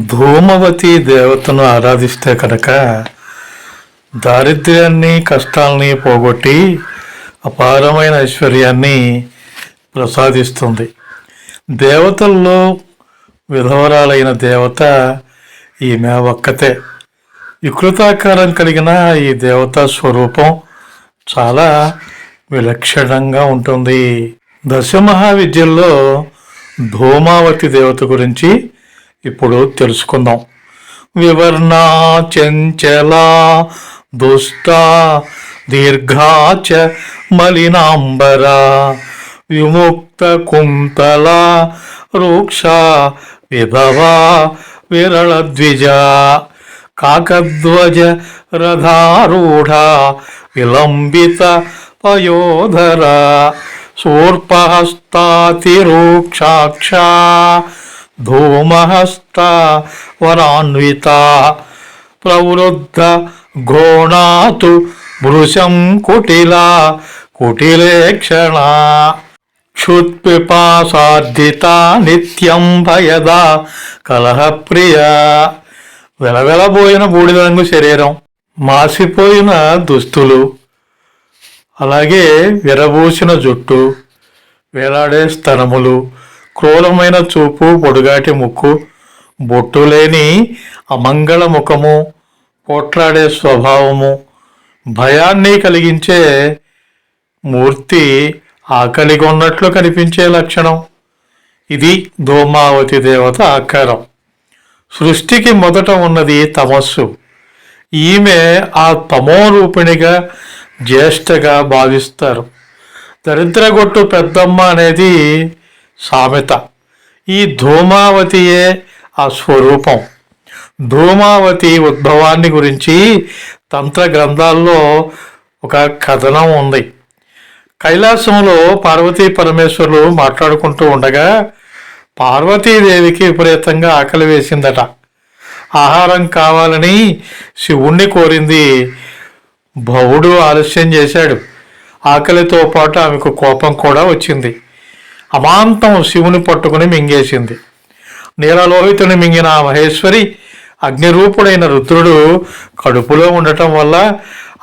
ధూమవతి దేవతను ఆరాధిస్తే కనుక దారిద్ర్యాన్ని కష్టాలని పోగొట్టి అపారమైన ఐశ్వర్యాన్ని ప్రసాదిస్తుంది. దేవతల్లో విధవరాలైన దేవత ఈమె ఒక్కతే. వికృతాకారం కలిగిన ఈ దేవత స్వరూపం చాలా విలక్షణంగా ఉంటుంది. దశమహావిద్యల్లో ధూమావతి దేవత గురించి ఇప్పుడు తెలుసుకుందాం. వివర్ణ చంచల దుష్ట దీర్ఘాచ మలినాంబర విముక్త కుంతల రూక్ష విధవా విరళ ద్విజ కాకధ్వజ రథారూఢ విలంబిత పయోధర శూర్పహస్తాతిరూక్షాక్ష ధూమహస్త వరాన్విత ప్రవృద్ధ గోణాతు భృశం కుటిల కుటిలేక్షణ క్షుత్పిపాసార్జిత నిత్యం భయద కలహప్రియ. వెలవెలబోయిన బూడిద రంగు శరీరం మాసిపోయిన దుస్తులు అలాగే విరబూసిన జుట్టు వేలాడే స్తనములు క్రూరమైన చూపు పొడుగాటి ముక్కు బొట్టు లేని అమంగళ ముఖము పోట్లాడే స్వభావము భయాన్ని కలిగించే మూర్తి ఆకలిగొన్నట్లు కనిపించే లక్షణం. ఇది ధూమావతి దేవత ఆకారం. సృష్టికి మొదట ఉన్నది తమస్సు. ఈమె ఆ తమో రూపిణిగా జ్యేష్ఠగా భావిస్తారు. దరిద్రగొట్టు పెద్దమ్మ అనేది సామెత. ఈ ధూమావతియే ఆ స్వరూపం. ధూమావతి ఉద్భవాన్ని గురించి తంత్ర గ్రంథాల్లో ఒక కథనం ఉంది. కైలాసంలో పార్వతీ పరమేశ్వరులు మాట్లాడుకుంటూ ఉండగా పార్వతీదేవికి విపరీతంగా ఆకలి వేసిందట. ఆహారం కావాలని శివుణ్ణి కోరింది భవుడు ఆలస్యం చేశాడు. ఆకలితో పాటు ఆమెకు కోపం కూడా వచ్చింది. అమాంతం శివుని పట్టుకుని మింగేసింది. నీలలోహితుని మింగిన ఆ మహేశ్వరి అగ్నిరూపుడైన రుద్రుడు కడుపులో ఉండటం వల్ల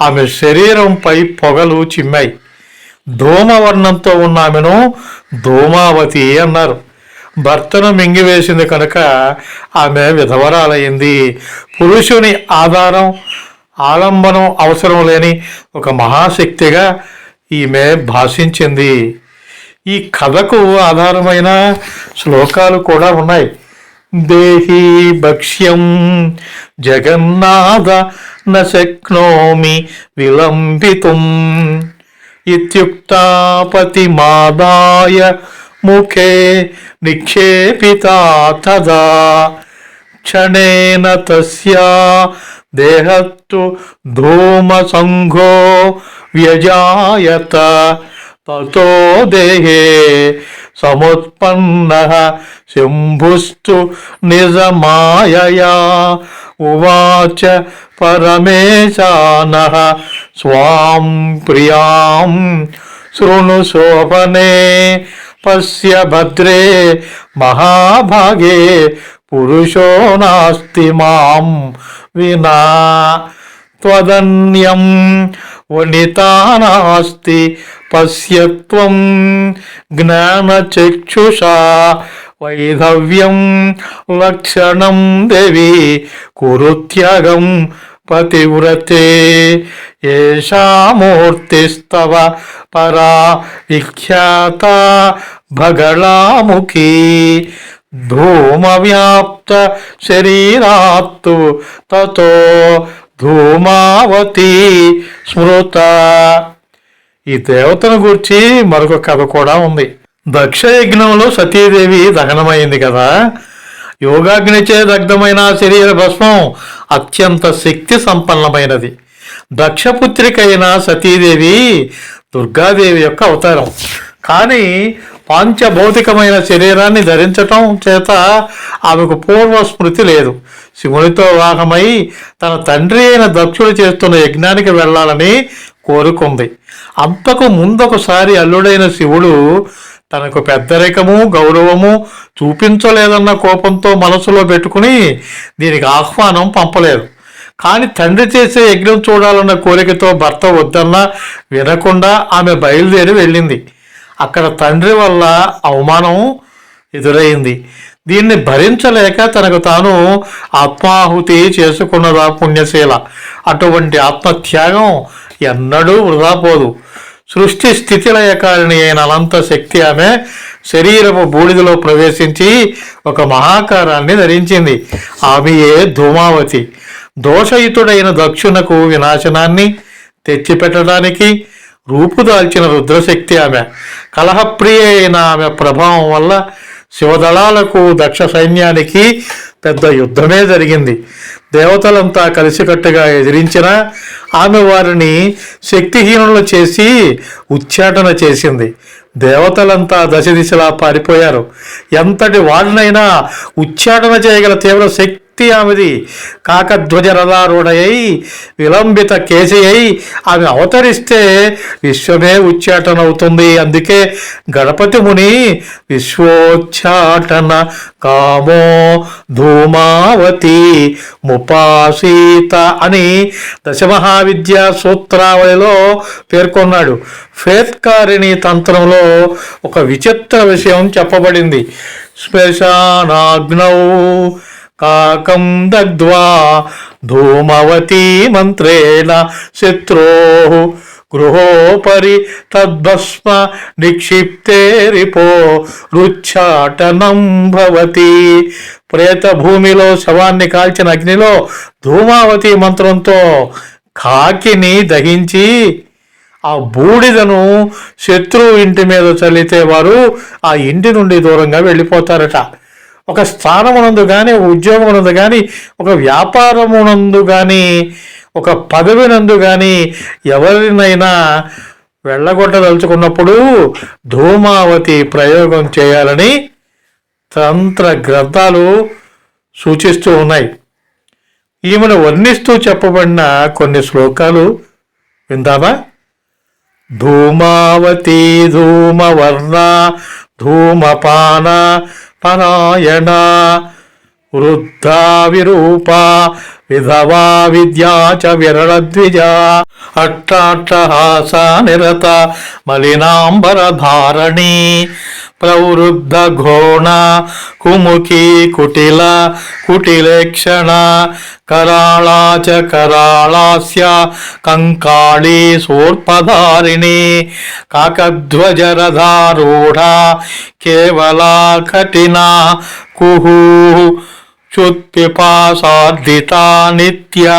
ఆమె శరీరంపై పొగలు చిమ్మాయి. ధూమవర్ణంతో ఉన్న ఆమెను ధూమావతి అన్నారు. భర్తను మింగివేసింది కనుక ఆమె విధవరాలయ్యింది పురుషుని ఆధారం ఆలంబనం అవసరం లేని ఒక మహాశక్తిగా ఈమె భాషించింది. ఈ కథకు ఆధారమైన శ్లోకాలు కూడా ఉన్నాయి. దేహీ భక్ష్యం జగన్నాథ న శక్నోమి విలంబితుం ఇత్యుక్తాపతిమాదాయ ముఖే నిక్షేపితా తదా క్షణేన తస్యా దేహత్తు ధూమసంఘో వ్యజాయత अतो देहे समुत्पन्नः शम्भुस्तु निजमायया उवाच परमेशानः स्वां प्रियाँ शृणु शोभने पश्य भद्रे महाभागे पुरुषो नास्ति माँ विना त्वदन्यम् వనితానాస్తి పశ్యత్వం జ్ఞానచక్షుషా వైధవ్యం లక్షణం దేవి కురుత్యాగం పతివ్రతే ఏషా మూర్తిస్తవ పరా విఖ్యాత భగళాముఖీ ధూమవ్యాప్త శరీరాత్తు తతో ధూమావతి స్మృత. ఈ దేవతను గురించి మరొక కథ కూడా ఉంది. దక్ష యజ్ఞంలో సతీదేవి దహనమైంది కదా. యోగాగ్నిచే దగ్ధమైన శరీర భస్మం అత్యంత శక్తి సంపన్నమైనది. దక్షపుత్రికైన సతీదేవి దుర్గాదేవి యొక్క అవతారం. కానీ పాంచభౌతికమైన శరీరాన్ని ధరించటం చేత ఆమెకు పూర్వ స్మృతి లేదు. శివునితో వివాహమై తన తండ్రి అయిన దక్షుడు చేస్తున్న యజ్ఞానికి వెళ్ళాలని కోరుకుంది. అంతకు ముందొకసారి అల్లుడైన శివుడు తనకు పెద్దరికము గౌరవము చూపించలేదన్న కోపంతో మనసులో పెట్టుకుని దీనికి ఆహ్వానం పంపలేదు. కానీ తండ్రి చేసే యజ్ఞం చూడాలన్న కోరికతో భర్త వద్దన్నా వినకుండా ఆమె బయలుదేరి వెళ్ళింది. అక్కడ తండ్రి వల్ల అవమానం ఎదురైంది. దీన్ని భరించలేక తనకు తాను ఆత్మాహుతి చేసుకున్నదా పుణ్యశీల. అటువంటి ఆత్మత్యాగం ఎన్నడూ వృధా పోదు. సృష్టి స్థితిలయకారిణి అయిన అనంత శక్తి ఆమె శరీరపు బూడిదలో ప్రవేశించి ఒక మహాకారాన్ని ధరించింది. ఆమెయే ధూమావతి. దోషయుతుడైన దక్షునకు వినాశనాన్ని తెచ్చిపెట్టడానికి రూపుదాల్చిన రుద్రశక్తి ఆమె. కలహప్రియ అయిన ఆమె ప్రభావం వల్ల శివదళాలకు దక్ష సైన్యానికి పెద్ద యుద్ధమే జరిగింది. దేవతలంతా కలిసికట్టుగా ఎదిరించిన ఆమె వారిని శక్తిహీనులు చేసి ఉచ్చాటన చేసింది. దేవతలంతా దశ దిశలా పారిపోయారు. ఎంతటి వారినైనా ఉచ్చాటన చేయగల తీవ్ర శక్తి ఆమెది కాకధ్వజ రథారూఢయై విలంబిత కేశయై ఆమె అవతరిస్తే విశ్వమే ఉచ్చాటనవుతుంది. అందుకే గణపతి ముని విశ్వోచ్చాటన కామో ధూమావతి ముపాసీత అని దశమహావిద్యా సూత్రావళిలో పేర్కొన్నాడు. ఫేత్కారిణి తంత్రంలో ఒక విచిత్ర విషయం చెప్పబడింది. శ్మశానాగ్నౌ కాకం దగ్ధ్వా ధూమవతీ మంత్రేణ శత్రో గృహోపరి తద్భస్మ నిక్షిప్తే రిపో రుచ్చాటనం భవతి ప్రేత భూమిలో శవాన్ని కాల్చిన అగ్నిలో ధూమావతి మంత్రంతో కాకిని దహించి ఆ బూడిదను శత్రువు ఇంటి మీద చల్లితే వారు ఆ ఇంటి నుండి దూరంగా వెళ్ళిపోతారట. ఒక స్థానమునందు కానీ ఒక ఉద్యోగమునందు కానీ ఒక వ్యాపారమునందు కానీ ఒక పదవినందు కానీ ఎవరినైనా వెళ్ళగొట్టదలుచుకున్నప్పుడు ధూమావతి ప్రయోగం చేయాలని తంత్ర గ్రంథాలు సూచిస్తూ ఉన్నాయి. ఈమెను వర్ణిస్తూ చెప్పబడిన కొన్ని శ్లోకాలు విందామా? ధూమావతి ధూమవర్ణ ధూమపాన పరాయణ. వృద్ధా విరూప విధవా విద్యా చ విరళద్విజ అట్టాట్టహాస నిరత మలినాంబరధారణి ప్రవృద్ధ ఘోణ కుముఖీ కుటిల కుటిలేక్షణ కరాళా చ కరాళాస్య కంకాళీ సూర్పధారిణి కాకధ్వజరధారూఢ కేవలా కఠినా కుహు చుత్పిపాసార్దితా నిత్యా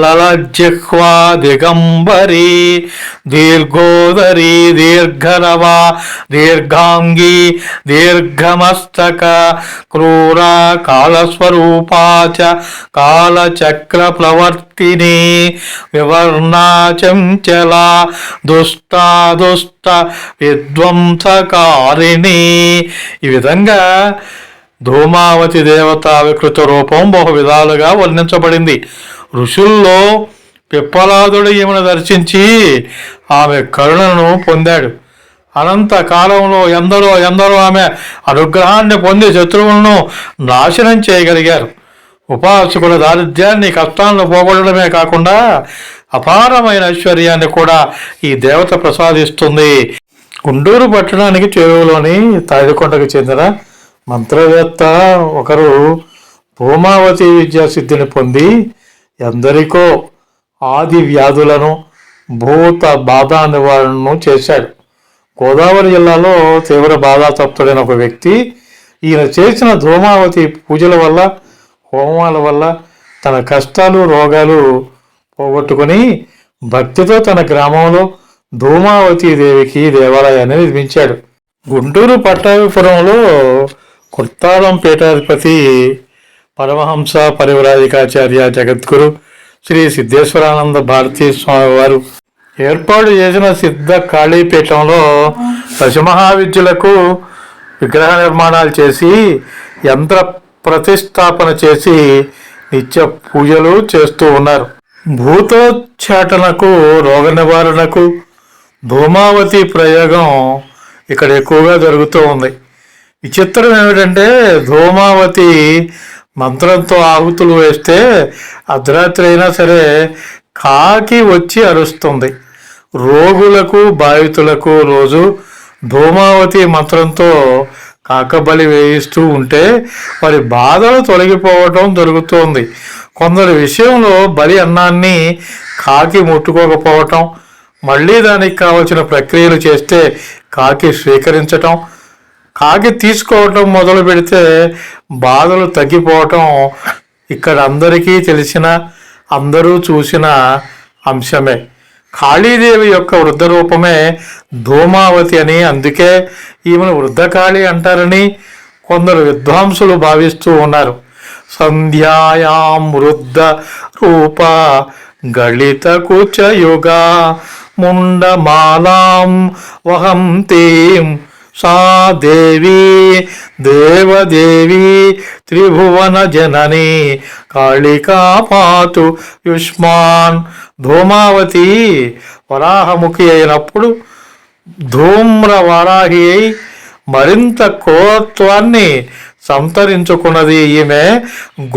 లలజిహ్వా దిగంబరీ దీర్ఘోదరీ దీర్ఘరవా దీర్ఘాంగీ దీర్ఘమస్తక క్రూరా కాళస్వరూపా చ కాలచక్ర ప్రవర్తిని వివర్ణా చంచలా దుష్టా దుష్ట విధ్వంసకారిణి ఈ విధంగా ధూమావతి దేవత వికృత రూపం బహు విధాలుగా వర్ణించబడింది. ఋషుల్లో పిప్పలాదుడు ఈమెను దర్శించి ఆమె కరుణను పొందాడు. అనంత కాలంలో ఎందరో ఎందరో ఆమె అనుగ్రహాన్ని పొంది శత్రువులను నాశనం చేయగలిగారు. ఉపాసకుల దారిద్ర్యాన్ని కష్టాలను పోగొట్టడమే కాకుండా అపారమైన ఐశ్వర్యాన్ని కూడా ఈ దేవత ప్రసాదిస్తుంది. గుండూరు పట్టణానికి చెరువులోని తాడికొండకు చెందిన మంత్రవేత్త ఒకరు భూమావతి విద్యాసిద్ధిని పొంది ఎందరికో ఆది వ్యాధులను భూత బాధ నివారణను చేశాడు. గోదావరి జిల్లాలో తీవ్ర బాధాతప్తుడైన ఒక వ్యక్తి ఈయన చేసిన ధూమావతి పూజల వల్ల హోమాల వల్ల తన కష్టాలు రోగాలు పోగొట్టుకుని భక్తితో తన గ్రామంలో ధూమావతి దేవికి దేవాలయాన్ని నిర్మించాడు. గుంటూరు పట్టాభిపురంలో కుర్తాళం పీఠాధిపతి పరమహంస పరివరాజికాచార్య జగద్గురు శ్రీ సిద్ధేశ్వరానంద భారతీ స్వామి వారు ఏర్పాటు చేసిన సిద్ధ కాళీపీఠంలో దశమహావిద్యులకు విగ్రహ నిర్మాణాలు చేసి యంత్ర ప్రతిష్టాపన చేసి నిత్య పూజలు చేస్తూ ఉన్నారు. భూతోచ్చాటనకు రోగ నివారణకు ధూమావతి ప్రయోగం ఇక్కడ ఎక్కువగా జరుగుతూ ఉంది. విచిత్రం ఏమిటంటే ధూమావతి మంత్రంతో ఆహుతులు వేస్తే అర్ధరాత్రి అయినా సరే కాకి వచ్చి అరుస్తుంది. రోగులకు బాధితులకు రోజు ధూమావతి మంత్రంతో కాకబలి వేయిస్తూ ఉంటే వారి బాధలు తొలగిపోవటం జరుగుతోంది. కొందరి విషయంలో బలి అన్నాన్ని కాకి ముట్టుకోకపోవటం మళ్ళీ దానికి కావలసిన ప్రక్రియలు చేస్తే కాకి స్వీకరించటం కాకి తీసుకోవటం మొదలు పెడితే బాధలు తగ్గిపోవటం ఇక్కడ అందరికీ తెలిసిన అందరూ చూసిన అంశమే. కాళీదేవి యొక్క వృద్ధ రూపమే ధూమావతి అని అందుకే ఈమెను వృద్ధకాళి అంటారని కొందరు విద్వాంసులు భావిస్తూ ఉన్నారు. సంధ్యాయాం వృద్ధ రూప గళిత కుచయుగా ముండమాలాం వహంతీం సా దేవి దేవదేవి త్రిభువన జనని కాళికా పాతు యుష్మాన్ ధూమావతి వరాహముఖి అయినప్పుడు ధూమ్ర వరాహి అయి మరింత క్రూరత్వాన్ని సంతరించుకున్నది. ఈమె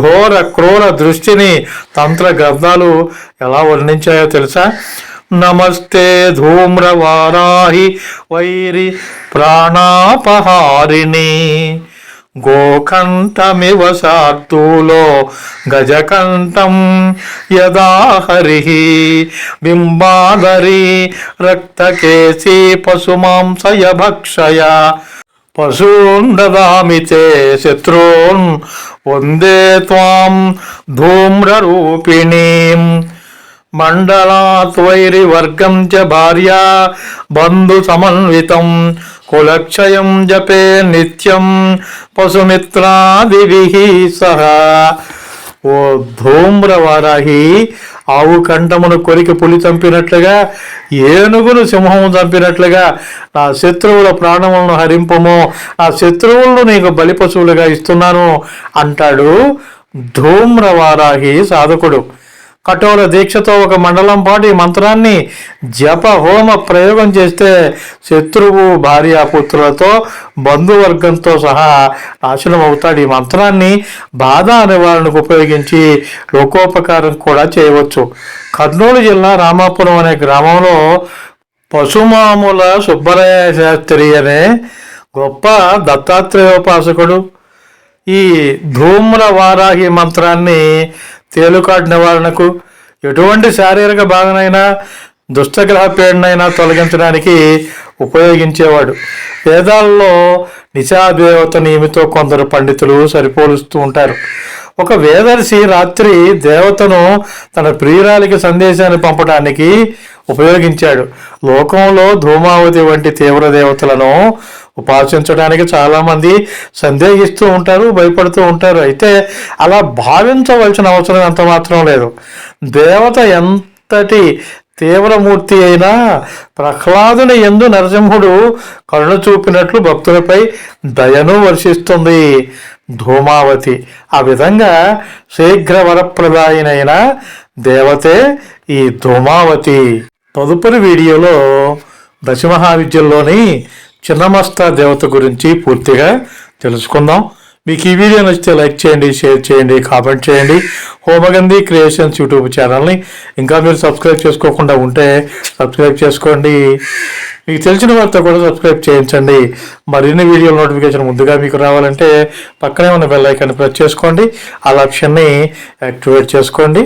ఘోర క్రూర దృష్టిని తంత్ర గ్రంథాలు ఎలా వర్ణించాయో తెలుసా? నమస్తే ధూమ్రవారాహి వైరి ప్రాణాపహారిణి. గోకంఠమివ శార్దూలో గజకంఠం యదా హరి. బింబాధరి రక్తకేశీ పశుమాంసయ భక్షయ. పశూన్ దదామి చే శత్రూన్ వందే త్వాం ధూమ్రరూపిణీం. మండలాత్వైరివర్గం చ భార్య బంధు సమన్వితం. కులక్షయం జపే నిత్యం పశుమిత్రాదిభిః సహ. ఓ ధూమ్రవారాహి ఆవు కంఠమును కొరికి పులి చంపినట్లుగా ఏనుగును సింహము చంపినట్లుగా నా శత్రువుల ప్రాణములను హరింపము నా శత్రువులను నీకు బలి పశువులుగా ఇస్తున్నాను అంటాడు ధూమ్రవారాహి సాధకుడు. కఠోర దీక్షతో ఒక మండలం పాటు ఈ మంత్రాన్ని జప హోమ ప్రయోగం చేస్తే శత్రువు భార్య పుత్రులతో బంధువర్గంతో సహా నాశనం అవుతాడు ఈ మంత్రాన్ని బాధ నివారణకు ఉపయోగించి లోకోపకారం కూడా చేయవచ్చు. కర్నూలు జిల్లా రామాపురం అనే గ్రామంలో పశుమాముల సుబ్బరయ్య శాస్త్రి అనే గొప్ప దత్తాత్రేయోపాసకుడు ఈ ధూమ్ర వారాహి మంత్రాన్ని తేలుకాటిన నివారణకు ఎటువంటి శారీరక బాధనైనా దుష్టగ్రహ పీడనైనా తొలగించడానికి ఉపయోగించేవాడు. వేదాల్లో నిశాదేవత నియమితో కొందరు పండితులు సరిపోలుస్తూ ఉంటారు. ఒక వేదర్శి రాత్రి దేవతను తన ప్రియురాలికి సందేశాన్ని పంపడానికి ఉపయోగించాడు. లోకంలో ధూమావతి వంటి తీవ్ర దేవతలను ఉపాసించడానికి చాలామంది సందేహిస్తూ ఉంటారు భయపడుతూ ఉంటారు. అయితే అలా భావించవలసిన అవసరం ఎంత మాత్రం లేదు. దేవత ఎంతటి తీవ్రమూర్తి అయినా ప్రహ్లాదుని ఎందు నరసింహుడు కరుణ చూపినట్లు భక్తులపై దయను వర్షిస్తుంది. ధూమావతి ఆ విధంగా శీఘ్రవరప్రదాయినైన దేవతే ఈ ధూమావతి. తదుపరి వీడియోలో దశమహావిద్యల్లోని చిన్నమస్తా దేవత గురించి పూర్తిగా తెలుసుకుందాం. మీకు ఈ వీడియో నచ్చితే లైక్ చేయండి షేర్ చేయండి కామెంట్ చేయండి. హోమగంధి క్రియేషన్స్ యూట్యూబ్ ఛానల్ని ఇంకా మీరు సబ్స్క్రైబ్ చేసుకోకుండా ఉంటే సబ్స్క్రైబ్ చేసుకోండి. మీకు తెలిసిన వారితో కూడా సబ్స్క్రైబ్ చేయించండి. మరిన్ని వీడియో నోటిఫికేషన్ ముందుగా మీకు రావాలంటే పక్కనే ఉన్న బెల్ ఐకాన్ని ప్రెస్ చేసుకోండి. ఆ ఆప్షన్ని యాక్టివేట్ చేసుకోండి.